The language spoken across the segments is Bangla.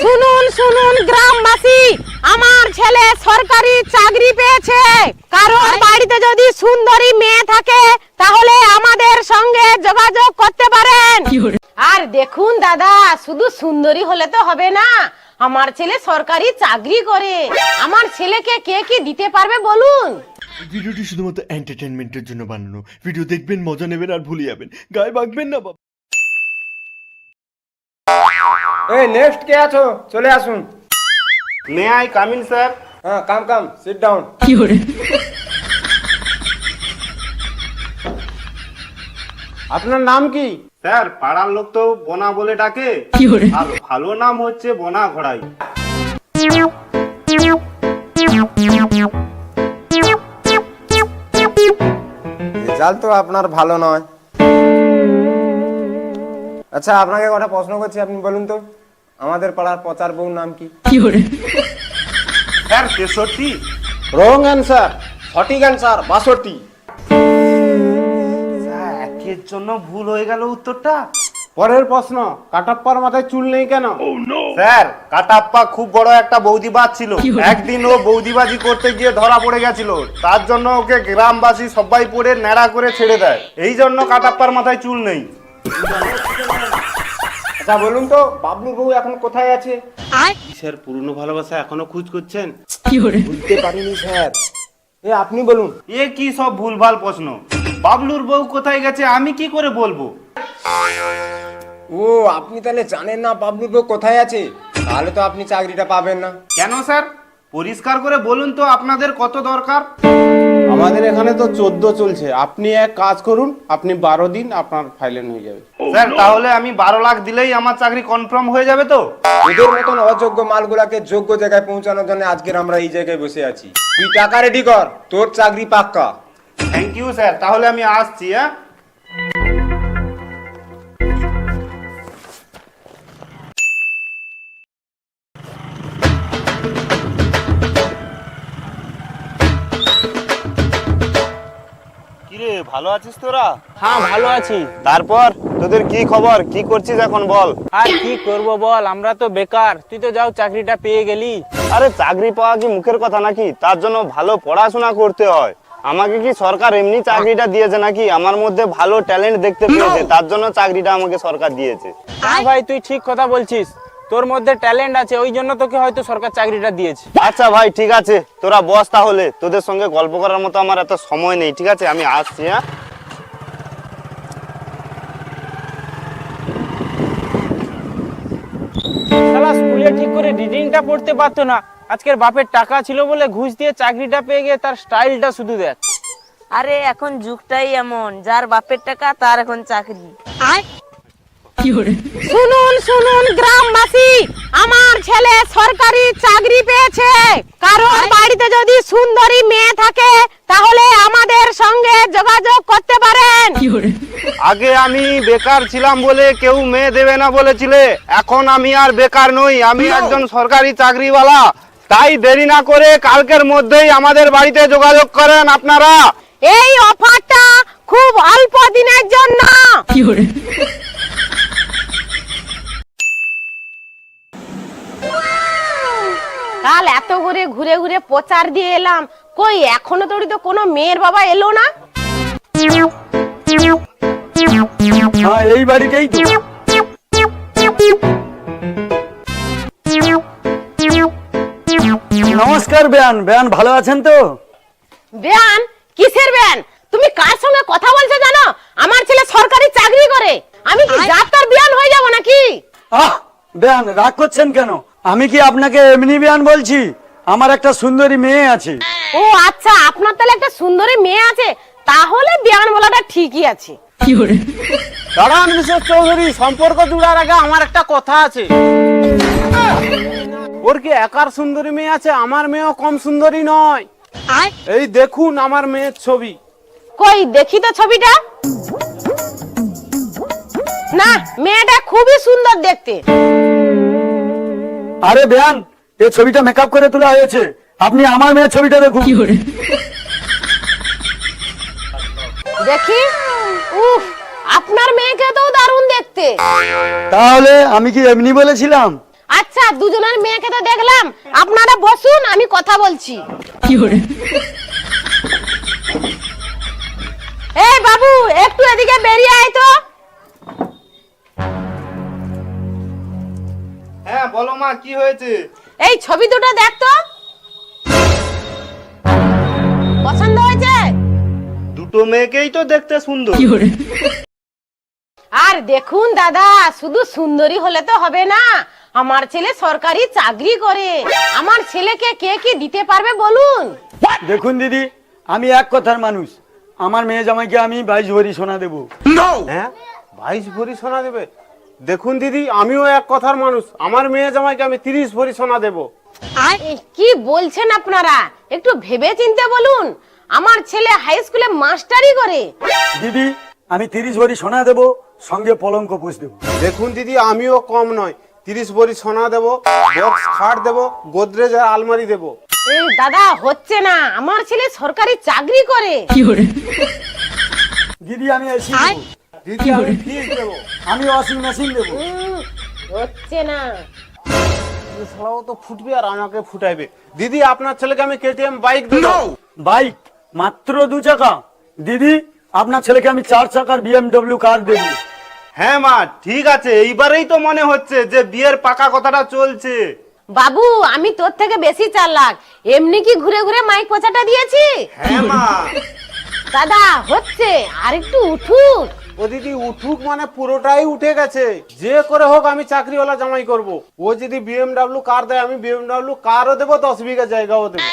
শুনুন শুনুন গ্রামবাসী আমার ছেলে সরকারি চাকরি পেয়েছে। কারোর বাড়িতে যদি সুন্দরী মেয়ে থাকে তাহলে আমাদের সঙ্গে যোগাযোগ করতে পারেন। আর দেখুন দাদা শুধু সুন্দরী হলে তো হবে না আমার ছেলে সরকারি চাকরি করে। আমার ছেলেকে কে কি দিতে পারবে বলুন? ভিডিওটি শুধুমাত্র এন্টারটেনমেন্টের জন্য বানানো। ভিডিও দেখবেন মজা নেবেন আর ভুলে যাবেন। গায়ে বাগবেন না বাবা। এই নেক্সট কে আছো? চলে আসুন। মে আই কামিন স্যার হ্যাঁ কাম কাম সিট ডাউন আপনার নাম কি? স্যার পাড়ার লোক তো বোনা বলে ডাকে। কি আর ভালো নাম হচ্ছে বোনা ঘোড়াই। রেজাল্ট তো আপনার ভালো নয়। আচ্ছা আপনাকে কটা প্রশ্ন করছি আপনি বলুন তো। আমাদের পাড়ার পচার বউর নাম কি? স্যার তেষট্টি। রং অ্যান্সার সঠিক অ্যান্সার বাষট্টি। একের জন্য ভুল হয়ে গেল উত্তরটা। পরের প্রশ্ন কাটাপ্পার মাথায় চুল নেই কেন? স্যার কাটাপ্পা খুব বড় একটা বৌদিবাজ ছিল। একদিন ও বৌদিবাজি করতে গিয়ে ধরা পড়ে গেছিল। তার জন্য ওকে গ্রামবাসী সবাই পড়ে ন্যাড়া করে ছেড়ে দেয়। এই জন্য কাটাপ্পার মাথায় চুল নেই। আচ্ছা বলুন তো বাবলুর বউ এখন কোথায় আছে? স্যার পুরনো ভালোবাসা এখনও খুঁজ করছেন? বুঝতে পারিনি স্যার। এ আপনি বলুন। এ কি সব ভুলভাল প্রশ্ন? বাবলুর বউ কোথায় গেছে আমি কি করে বলব? ও আপনি তাহলে জানেন না বাবলুর বউ কোথায় আছে? তাহলে তো আপনি চাকরিটা পাবেন না। কেন স্যার? পরিষ্কার করে বলুন তো আপনাদের কত দরকার? আমাদের এখানে তো চোদ্দ চলছে। আপনি এক কাজ করুন আপনি বারো দিন আপনার ফাইলেন হয়ে যাবে স্যার তাহলে আমি বারো লাখ দিলেই আমার চাকরি কনফার্ম হয়ে যাবে তো? এদের মতন অযোগ্য মালগুলাকে যোগ্য জায়গায় পৌঁছানোর জন্য আজকের আমরা এই জায়গায় বসে আছি। তুই টাকা রেডি কর তোর চাকরি পাক্কা। Thank you sir. তাহলে আমি আসছি হ্যাঁ? ভালো আছিস তোরা? হ্যাঁ ভালো আছি। তারপর? তোদের কি খবর? কি করছিস এখন বল? আর কি করব বল? আমরা তো বেকার। তুই তো যাও চাকরিটা পেয়ে গেলি। আরে চাকরি পাওয়া কি মুখের কথা নাকি? তার জন্য ভালো পড়াশোনা করতে হয়। আমাকে কি সরকার এমনি চাকরিটা দিয়েছে নাকি? আমার মধ্যে ভালো ট্যালেন্ট দেখতে পেয়েছে। তার জন্য চাকরিটা আমাকে সরকার দিয়েছে। হ্যাঁ ভাই তুই ঠিক কথা বলছিস। তোর মধ্যে ট্যালেন্ট আছে ওই জন্য তোকে হয়তো সরকার চাকরিটা দিয়েছে। আচ্ছা ভাই ঠিক আছে। তোরা বস তাহলে। তোদের সঙ্গে গল্প করার মতো আমার এত সময় নেই ঠিক আছে? আমি আসছি হ্যাঁ? শালা স্কুলে ঠিক করে রিডিংটা পড়তে পারতো না। আজকের বাপের টাকা ছিল বলে ঘুষ দিয়ে চাকরিটা পেয়ে গিয়ে তার স্টাইলটা শুধু দেখ। আরে এখন যুগটাই এমন। যার বাপের টাকা তার এখন চাকরি। শুনুন শুনুন গ্রামবাসী আমার ছেলে সরকারি চাকরি পেয়েছে। কারোর বাড়িতে যদি সুন্দরী মেয়ে থাকে তাহলে আমাদের সঙ্গে যোগাযোগ করতে পারেন। আগে আমি বেকার ছিলাম বলে কেউ মেয়ে দেবে না বলেছিলে। এখন আমি আর বেকার নই আমি একজন সরকারি চাকরিওয়ালা। তাই দেরি না করে কালকের মধ্যেই আমাদের বাড়িতে যোগাযোগ করেন আপনারা। এই অফারটা খুব অল্প দিনের জন্য। প্রচার দিয়ে এলাম। কই এখনও তোর তো কোনো মেয়ের বাবা এলো না? হ্যাঁ এই বাড়িতেই তো। নমস্কার বেয়ান। বেয়ান ভালো আছেন তো? বেয়ান কিসের বেয়ান? তুমি কার সঙ্গে কথা বলছো জানো? আমার ছেলে সরকারি চাকরি করে। আমি কি যাত্রার বেয়ান হয়ে যাব নাকি? আহ বেয়ান রাগ করছেন কেন? আমি কি আপনাকে এমনি বেয়ান বলছি? আমার একটা সুন্দরী মেয়ে আছে। ও আচ্ছা আপনার তাহলে একটা সুন্দরী মেয়ে আছে? তাহলে বেয়ান বলাটা ঠিকই আছে। দাঁড়ান বিশেষ চৌধুরী সম্পর্ক জুড়ার আগে আমার একটা কথা আছে। ওর কি একার সুন্দরী মেয়ে আছে? আমার মেয়েও কম সুন্দরী নয়। এই দেখুন আমার মেয়ের ছবি। কই দেখি তো ছবিটা। না মেয়েটা খুবই সুন্দর দেখতে। আরে বেয়ান এই ছবিটা মেকআপ করে তোলা হয়েছে আপনি আমার মেয়ের ছবিটা দেখুন। দেখি? উফ আপনার মেয়েকে তো দারুণ দেখতে। তাহলে আমি কি এমনি বলেছিলাম? আচ্ছা দুজনের মেয়েকে তো দেখলাম। আপনারা বসুন আমি কথা বলছি। এই বাবু একটু এদিকে বেরিয়ে আয় তো। হ্যাঁ বলো মা কি হয়েছে? এই ছবি দুটো দেখ তো। পছন্দ হয়েছে? দুটো মেয়েকেই তো দেখতে সুন্দর। আর দেখুন দাদা শুধু সুন্দরী হলে তো হবে না। আমার ছেলে সরকারি চাকরি করে। আমার ছেলেকে কে কি দিতে পারবে বলুন? দেখুন দিদি আমি এক কথার মানুষ। আমার মেয়ে জামাইকে আমি বাইশ ভরি সোনা দেবো। হ্যাঁ? বাইশ ভরি সোনা দেবে? দেখুন দিদি আমিও এক কথার মানুষ। আমার মেয়ে জামাইকে আমি তিরিশ ভরি সোনা দেবো। এই, কি বলছেন আপনারা? একটু ভেবে চিনতে বলুন। আমার ছেলে হাই স্কুলে মাস্টারি করে। দিদি আমি তিরিশ ভরি সোনা দেবো সঙ্গে পলঙ্ক পুষ দেবো। দেখুন দিদি আমিও কম নয়। তিরিশ ভরি সোনা দেবো বক্স খাট দেবো গোদরেজ আর আলমারি দেবো। এই দাদা হচ্ছে না। আমার ছেলে সরকারি চাকরি করে। দিদি আমি এসি। দিদি আমি ফিস দেবো। আমি ওয়াশিং মেশিন দেবো। হচ্ছে না। এছাড়াও তো ফুটবে আর আমাকে ফুটাইবে। দিদি আপনার ছেলেকে আমি কেটিএম বাইক দেবো। বাইক মাত্র দু চাকা। দিদি আপনার ছেলেকে আমি চার চাকার বিএমডব্লিউ কার দেবো। হ্যাঁ মা ঠিক আছে। এইবারেই তো মনে হচ্ছে যে বিয়ের পাকা কথাটা চলছে। বাবু আমি তোর থেকে বেশি চালাক। এমনি কি ঘুরে ঘুরে মাইক পচাটা দিয়েছি? হ্যাঁ মা। দাদা হচ্ছে। আর একটু উঠুক ও দিদি উঠুক মানে পুরোটাই উঠে গেছে। যে করে হোক আমি চাকরিওয়ালা জামাই করব। ও যদি বিএমডাব্লিউ কার দেয় আমি বিএমডব্লিউ কারও দেবো দশ বিঘা জায়গাও দেবো।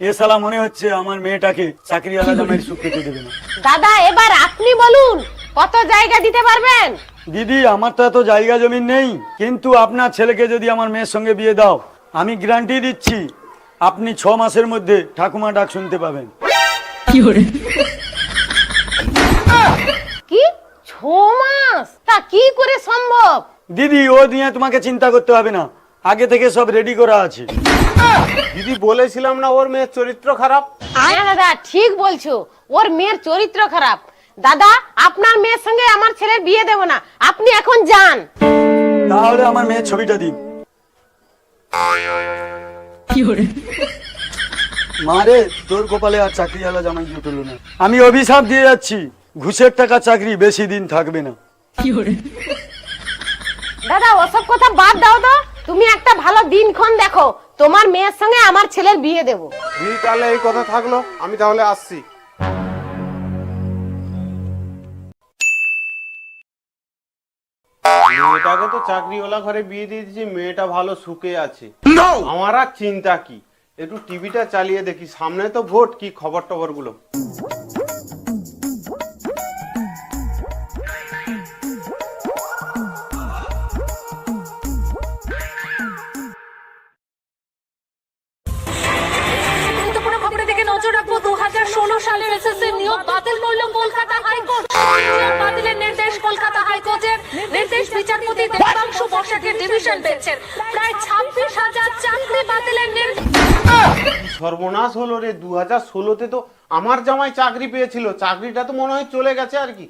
এ সালা মনে হচ্ছে আমার মেয়েটাকে চাকরিওয়ালা জামাইয়ের সুখ পেতে দেবে না। দাদা এবার আপনি বলুন কত জায়গা দিতে পারবেন? দিদি আমার তো এত জায়গা জমি নেই কিন্তু আপনার ছেলেকে যদি আমার মেয়ের সঙ্গে বিয়ে দাও আমি গ্যারান্টি দিচ্ছি আপনি ছ মাসের মধ্যে ঠাকুমা ডাক শুনতে পাবেন। কি ছ মাস তা কি করে সম্ভব? দিদি ও নিয়ে তোমাকে চিন্তা করতে হবে না। আগে থেকে সব রেডি করা আছে। দিদি বলেছিলাম না ওর মেয়ের চরিত্র খারাপ? হ্যাঁ দাদা ঠিক বলছো। ওর মেয়ের চরিত্র খারাপ। দাদা আপনার মেয়ের সঙ্গে আমার ছেলের বিয়ে দেব না। আপনি এখন যান। তাহলে আমার মেয়ের ছবিটা দিন। মারে তোর কপালে আর চাকরিওয়ালা জামাই জুটলো না। আমি অভিশাপ দিয়ে যাচ্ছি। ঘুষের টাকা চাকরি বেশি দিন থাকবে না। দাদা ওসব কথা বাদ দাও তো। তুমি একটা ভালো দিনক্ষণ দেখো। তোমার মেয়ের সঙ্গে আমার ছেলের বিয়ে দেব। দিদি তাহলে এই কথা থাকল আমি তাহলে আসছি। মেয়েটাকে তো চাকরিওয়ালা ঘরে বিয়ে দিয়ে দিয়েছি মেয়েটা ভালো সুখে আছে। আমার আর চিন্তা কি? একটু টিভিটা চালিয়ে দেখি সামনে তো ভোট কি খবর টবরগুলো ডিভিশন বেঞ্চের প্রায় ছাব্বিশ হাজার চাকরি বাতিলের সর্বনাশ হলো রে দু হাজার ষোলোতে তো আমার জামাই চাকরি পেয়েছিল চাকরিটা তো মনে হয় চলে গেছে আর কি।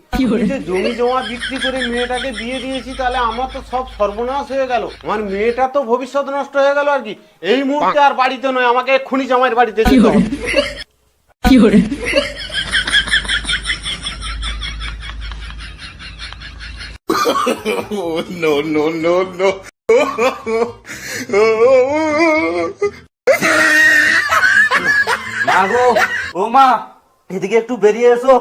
যে জমি জমা বিক্রি করে মেয়েটাকে দিয়ে দিয়েছি তাহলে আমার তো সব সর্বনাশ হয়ে গেল। আমার মেয়েটা তো ভবিষ্যৎ নষ্ট হয়ে গেল আর কি। এই মুহূর্তে আর বাড়িতে নয় আমাকে এক্ষুনি জামাইয়ের বাড়িতে যেতে হবে। ও মা এদিকে একটু বেরিয়ে এসো।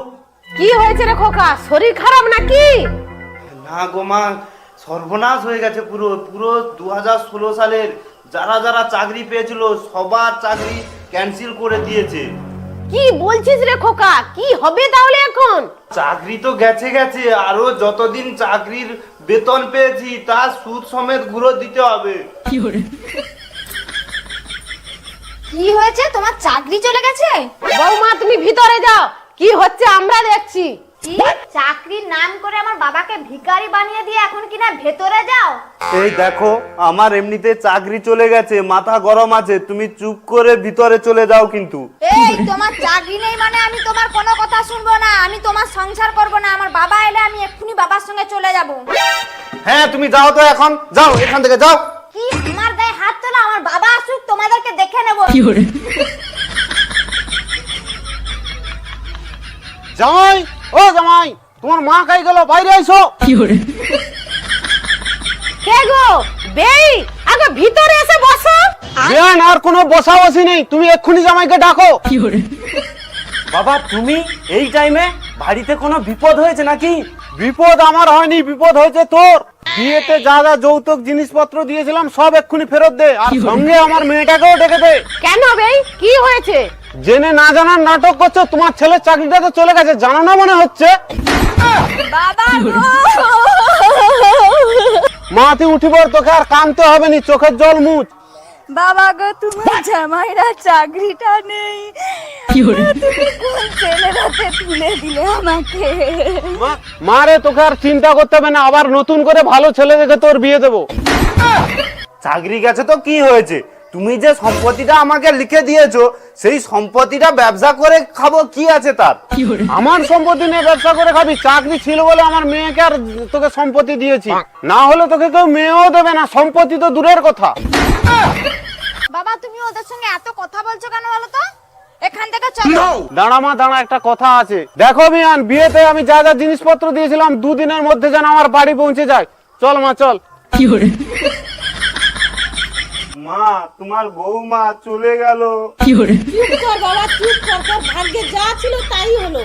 কি হয়েছে রে খোকা? শরীর খারাপ নাকি? না গো মা সর্বনাশ হয়ে গেছে পুরো। পুরো দু ষোলো সালের যারা যারা চাকরি পেয়েছিল সবার চাকরি ক্যান্সেল করে দিয়েছে। কি বলছিস রে খোকা? কি হবে তাহলে এখন? চাকরি তো গেছে গেছে আরও যতদিন চাকরির বেতন পেয়েছি তা সুদ সমেত ঘুরো দিতে হবে। কি হয়েছে? তোমার চাকরি চলে গেছে? বৌমা তুমি ভিতরে যাও। কি হচ্ছে আমরা দেখছি। চাকরির নাম করে আমার বাবাকে ভিখারি বানিয়ে দিয়ে এখন কিনা ভেতরে যাও? এই দেখো আমার এমনিতে চাকরি চলে গেছে মাথা গরম আছে তুমি চুপ করে ভিতরে চলে যাও কিন্তু। এই তোমার চাকরি নেই মানে আমি তোমার কোনো কথা শুনব না আমি তোমার সংসার করব না আমার বাবা এলে আমি এক্ষুনি বাবার সঙ্গে চলে যাব। হ্যাঁ তুমি যাও তো এখন যাও এখান থেকে যাও। কি আমার গায়ে হাত তোলা? আমার বাবা আসুক তোমাদেরকে দেখে নেব। জামাই ও জামাই তোমার মা কাই গেল? বাইরে আইসো। কে গো? বেই আগে ভিতরে এসে বসো। বেআইন আর কোনো বসা বসি নেই। তুমি এক্ষুনি জামাইকে ডাকো। বাবা তুমি এই টাইমে বাড়িতে কোনো বিপদ হয়েছে নাকি? বিপদ আমার হয়নি বিপদ হয়েছে তোর। বিয়েতে যা যা যৌতুক জিনিসপত্র দিয়েছিলাম সব এক্ষুনি ফেরত দে। আর সঙ্গে আমার মেয়েটাকেও ডেকে দে। কেন বেই? কি হয়েছে? জেনে না জানার নাটক করছ তোমার ছেলের চাকরিটা তো চলে গেছে জানো না মনে হচ্ছে? মা তুই উঠি তোকে আর কানতে হবে নি চোখের জল মুছ। বাবা গো তোমার জামাইরা চাকরিটা নেই। তুলে দিলে আমাকে? মা- মা রে তোকে আর চিন্তা করতে হবে না আবার নতুন করে ভালো ছেলে দেখে তোর বিয়ে দেবো। চাকরি গেছে তো কি হয়েছে? তুমি যে সম্পত্তিটা আমাকে লিখে দিয়েছ সেই সম্পত্তিটা ব্যবসা করে খাব কি আছে তার? আমার সম্পত্তি নিয়ে ব্যবসা করে খাবি চাকরি ছিল বলে আমার মেয়েকে আর তোকে সম্পত্তি দিয়েছি। না হলে তোকে কেউ মেয়েও দেবে না সম্পত্তি তো দূরের কথা। বাবা তুমি ওদের সঙ্গে এত কথা বলছো কেন বলো তো? এখান থেকে চলো। দাঁড়া মা দাঁড়া একটা কথা আছে। দেখো মিয়ান বিয়েতে আমি যা যা জিনিসপত্র দিয়েছিলাম দুদিনের মধ্যে যেন আমার বাড়ি পৌঁছে যায়। চল মা চল। মা তোমার বৌমা চলে গেল। চুপ কর বাবা চুপ কর তোর ভাগ্যে যা ছিল তাই হলো।